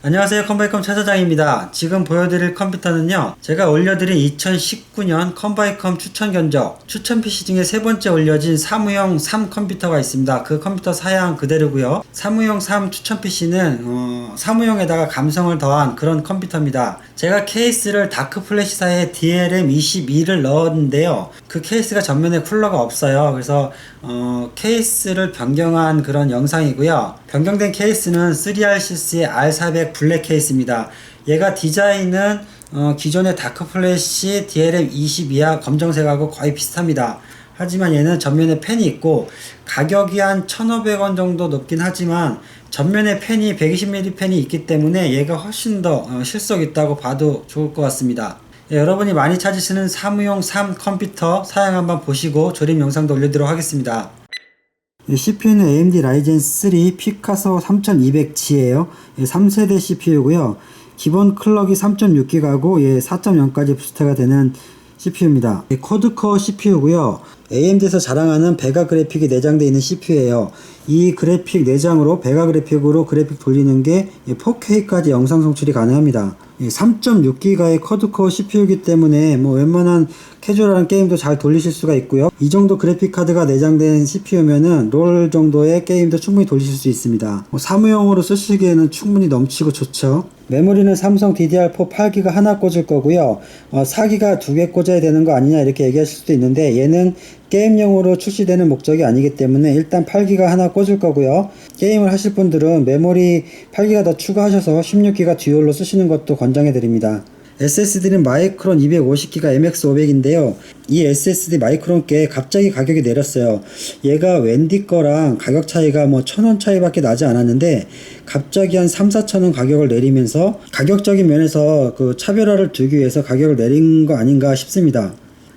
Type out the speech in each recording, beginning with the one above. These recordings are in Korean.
안녕하세요. 컴바이컴 차사장입니다. 지금 보여드릴 컴퓨터는요 제가 올려드린 2019년 컴바이컴 추천 견적 추천 PC 중에 세 번째 올려진 사무용 3 컴퓨터가 있습니다. 그 컴퓨터 사양 그대로고요. 사무용 3 추천 PC는 어, 사무용에다가 감성을 더한 그런 컴퓨터입니다. 제가 케이스를 다크 플래시사의 DLM22를 넣었는데요 그 케이스가 전면에 쿨러가 없어요. 그래서 어, 케이스를 변경한 그런 영상이고요. 변경된 케이스는 3RCS의 R400 블랙 케이스입니다. 얘가 디자인은 어, 기존의 다크 플래시 DLM 22와 검정색하고 거의 비슷합니다. 하지만 얘는 전면에 펜이 있고 가격이 한 1,500원 정도 높긴 하지만 전면에 펜이 120mm 펜이 있기 때문에 얘가 훨씬 더 어, 실속 있다고 봐도 좋을 것 같습니다. 예, 여러분이 많이 찾으시는 사무용 3 컴퓨터 사양 한번 보시고 조립 영상도 올리도록 하겠습니다. CPU는 AMD 라이젠 3 피카소 3200G예요. 3세대 CPU고요. 기본 클럭이 3.6GHz고 예, 4.0까지 부스터가 되는 CPU입니다. 코드코어 CPU고요. AMD에서 자랑하는 베가 그래픽이 내장되어 있는 CPU예요. 이 그래픽 내장으로 베가 그래픽으로 그래픽 돌리는 게 4K까지 영상 송출이 가능합니다. 3.6기가의 쿼드코어 CPU이기 때문에 뭐 웬만한 캐주얼한 게임도 잘 돌리실 수가 있고요. 이 정도 그래픽 카드가 내장된 CPU면은 롤 정도의 게임도 충분히 돌리실 수 있습니다. 뭐 사무용으로 쓰시기에는 충분히 넘치고 좋죠. 메모리는 삼성 DDR4 8기가 하나 꽂을 거고요. 어, 4기가 두 개 꽂아야 되는 거 아니냐 이렇게 얘기하실 수도 있는데 얘는 게임용으로 출시되는 목적이 아니기 때문에 일단 8기가 하나 꽂을 거고요. 게임을 하실 분들은 메모리 8기가 더 추가하셔서 16기가 듀얼로 쓰시는 것도 권장해 드립니다. SSD는 마이크론 250기가 MX500인데요. 이 SSD 마이크론 께 갑자기 가격이 내렸어요. 얘가 웬디 거랑 가격 차이가 뭐 천 원 차이밖에 나지 않았는데 갑자기 한 3, 4천 원 가격을 내리면서 가격적인 면에서 그 차별화를 두기 위해서 가격을 내린 거 아닌가 싶습니다.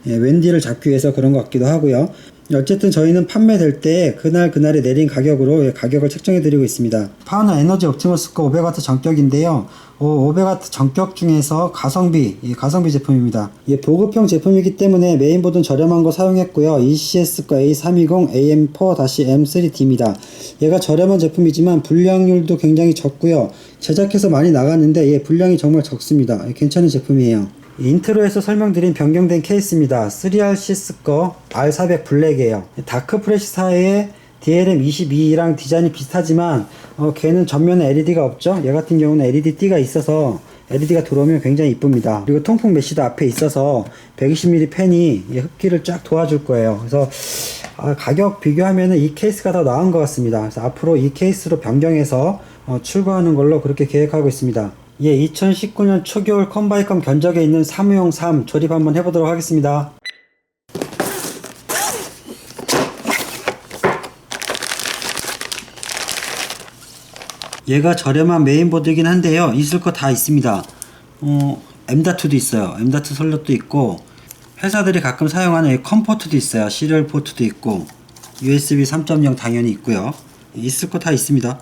예, 웬디를 잡기 위해서 그런 것 같기도 하고요. 어쨌든 저희는 판매될 때 그날 그날에 내린 가격으로 예, 가격을 책정해 드리고 있습니다. 파워는 에너지 옵티머스 거 500W 전격인데요. 어, 500W 전격 중에서 가성비, 이 가성비 제품입니다. 이 보급형 제품이기 때문에 메인보드는 저렴한 거 사용했고요. ECS 거 A320 AM4-M3D입니다. 얘가 저렴한 제품이지만 분량률도 굉장히 적고요. 제작해서 많이 나갔는데 얘 분량이 정말 적습니다. 예, 괜찮은 제품이에요. 인트로에서 설명드린 변경된 케이스입니다. 3RCS 거 R400 블랙이에요. 다크 프레시사의 DLM22랑 디자인이 비슷하지만 어, 걔는 전면에 LED가 없죠. 얘 같은 경우는 LED 띠가 있어서 LED가 들어오면 굉장히 이쁩니다. 그리고 통풍 메시도 앞에 있어서 120mm 펜이 이 흡기를 쫙 도와줄 거예요. 그래서 아, 가격 비교하면 이 케이스가 더 나은 것 같습니다. 그래서 앞으로 이 케이스로 변경해서 어, 출고하는 걸로 그렇게 계획하고 있습니다. 예, 2019년 초겨울 컴바이컴 견적에 있는 사무용 3 조립 한번 해보도록 하겠습니다. 얘가 저렴한 메인보드이긴 한데요. 있을 거 다 있습니다. 어, M.2도 있어요. M.2 솔롯도 있고 회사들이 가끔 사용하는 컴포트도 있어요. 시리얼 포트도 있고 USB 3.0 당연히 있고요. 있을 거 다 있습니다.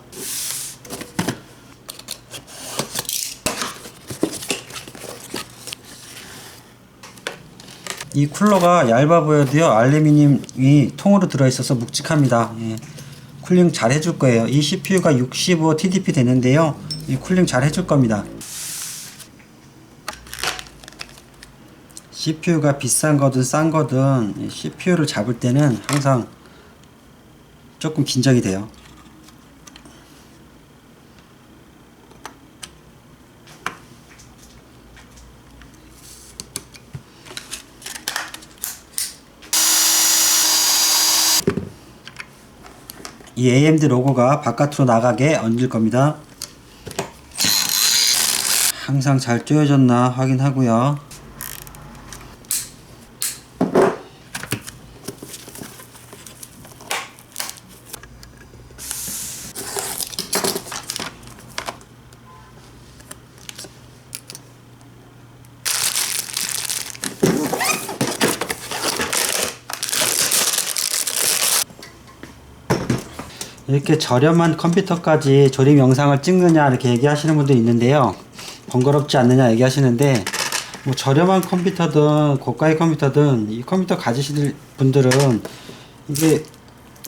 이 쿨러가 얇아 보여도요 알루미늄이 통으로 들어있어서 묵직합니다. 예. 쿨링 잘 해줄 거예요. 이 CPU가 65 TDP 되는데요 이 쿨링 잘 해줄 겁니다. CPU가 비싼 거든 싼 거든 CPU를 잡을 때는 항상 조금 긴장이 돼요 이 AMD 로고가 바깥으로 나가게 얹을 겁니다. 항상 잘 조여졌나 확인하고요. 이렇게 저렴한 컴퓨터까지 조립 영상을 찍느냐 이렇게 얘기하시는 분도 있는데요. 번거롭지 않느냐 얘기하시는데 뭐 저렴한 컴퓨터든 고가의 컴퓨터든 이 컴퓨터 가지실 분들은 이게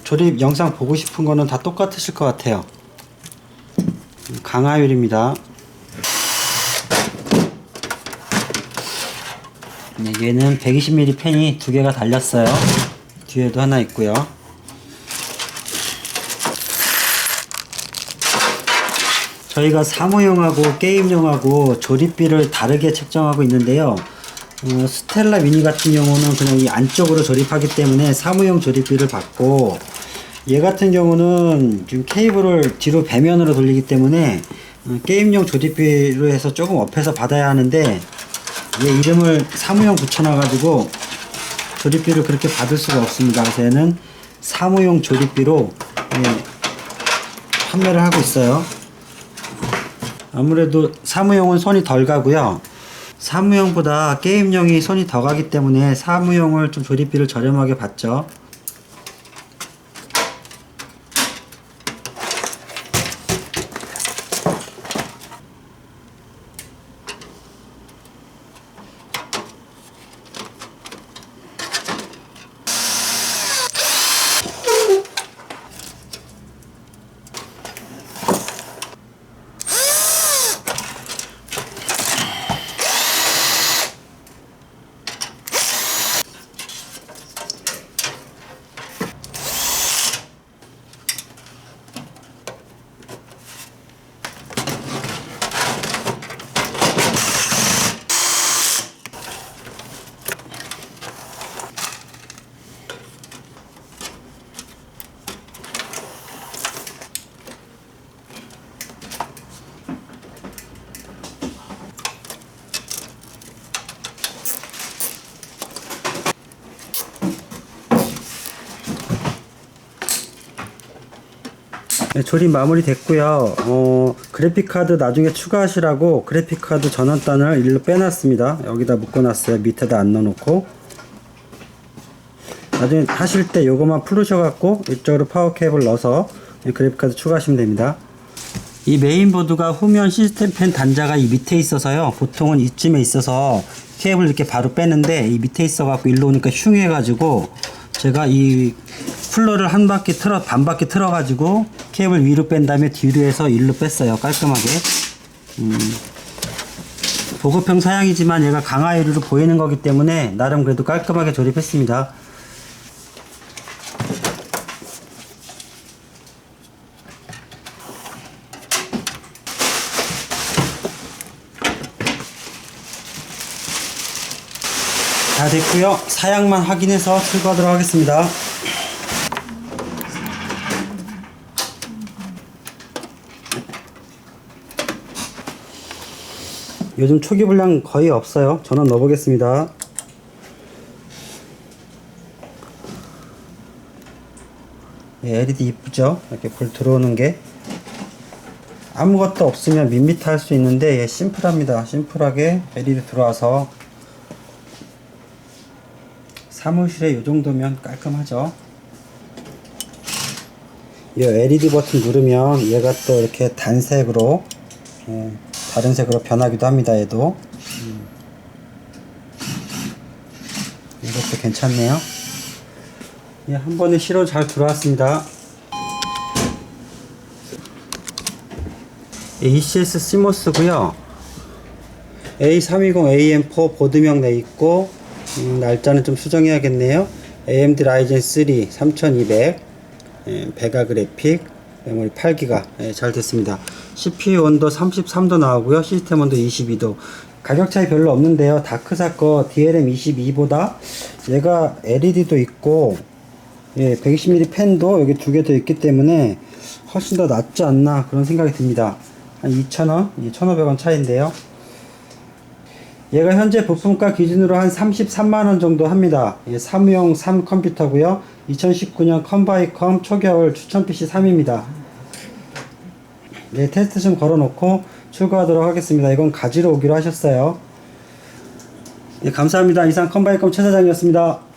조립 영상 보고 싶은 거는 다 똑같으실 것 같아요. 강화율입니다. 네, 얘는 120mm 펜이 두 개가 달렸어요. 뒤에도 하나 있고요. 저희가 사무용하고 게임용하고 조립비를 다르게 책정하고 있는데요. 어, 스텔라 미니 같은 경우는 그냥 이 안쪽으로 조립하기 때문에 사무용 조립비를 받고 얘 같은 경우는 지금 케이블을 뒤로 배면으로 돌리기 때문에 어, 게임용 조립비로 해서 조금 업해서 받아야 하는데 얘 이름을 사무용 붙여놔가지고 조립비를 그렇게 받을 수가 없습니다. 그래서 얘는 사무용 조립비로 예, 판매를 하고 있어요. 아무래도 사무용은 손이 덜 가고요. 사무용보다 게임용이 손이 더 가기 때문에 사무용을 좀 조립비를 저렴하게 받죠. 네, 조립 마무리 됐고요. 어, 그래픽 카드 나중에 추가하시라고 그래픽 카드 전원단을 일로 빼놨습니다. 여기다 묶어놨어요. 밑에다 안 넣어놓고. 나중에 하실 때 요거만 풀으셔갖고 이쪽으로 파워 케이블 넣어서 그래픽 카드 추가하시면 됩니다. 이 메인보드가 후면 시스템 펜 단자가 이 밑에 있어서요. 보통은 이쯤에 있어서 케이블 이렇게 바로 빼는데 이 밑에 있어갖고 일로 오니까 흉해가지고 제가 이 쿨러를 한 바퀴 틀어 반 바퀴 틀어 가지고 케이블 위로 뺀 다음에 뒤로 해서 일로 뺐어요. 깔끔하게. 음, 보급형 사양이지만 얘가 강화 유리로 보이는 거기 때문에 나름 그래도 깔끔하게 조립했습니다. 다 됐고요. 사양만 확인해서 출고하도록 하겠습니다. 요즘 초기 불량 거의 없어요. 전원 넣어보겠습니다. 네, LED 이쁘죠? 이렇게 불 들어오는 게 아무것도 없으면 밋밋할 수 있는데 얘 심플합니다. 심플하게 LED 들어와서 사무실에 이 정도면 깔끔하죠. 이 LED 버튼 누르면 얘가 또 이렇게 단색으로 예, 다른 색으로 변하기도 합니다. 얘도 음. 이것도 괜찮네요. 예, 한 번에 실어 잘 들어왔습니다. 예, ECS 시모스고요. A320AM4 보드명 내 있고 음, 날짜는 좀 수정해야겠네요. AMD 라이젠 3 3200 예, 베가 그래픽 메모리 8기가 예, 잘 됐습니다. CPU 온도 33도 나오고요. 시스템 온도 22도. 가격 차이 별로 없는데요. 다크사 거 DLM 22보다 얘가 LED도 있고 예, 120mm 펜도 여기 두 개 더 있기 때문에 훨씬 더 낫지 않나 그런 생각이 듭니다. 한 2,000원, 1,500원 차인데요. 얘가 현재 부품가 기준으로 한 33만원 정도 합니다. 예, 사무용 3 컴퓨터고요 2019년 컴바이컴 초겨울 추천 PC 3입니다. 네, 테스트 좀 걸어놓고 출고하도록 하겠습니다. 이건 가지러 오기로 하셨어요. 네, 감사합니다. 이상 컴바이컴 최 사장이었습니다.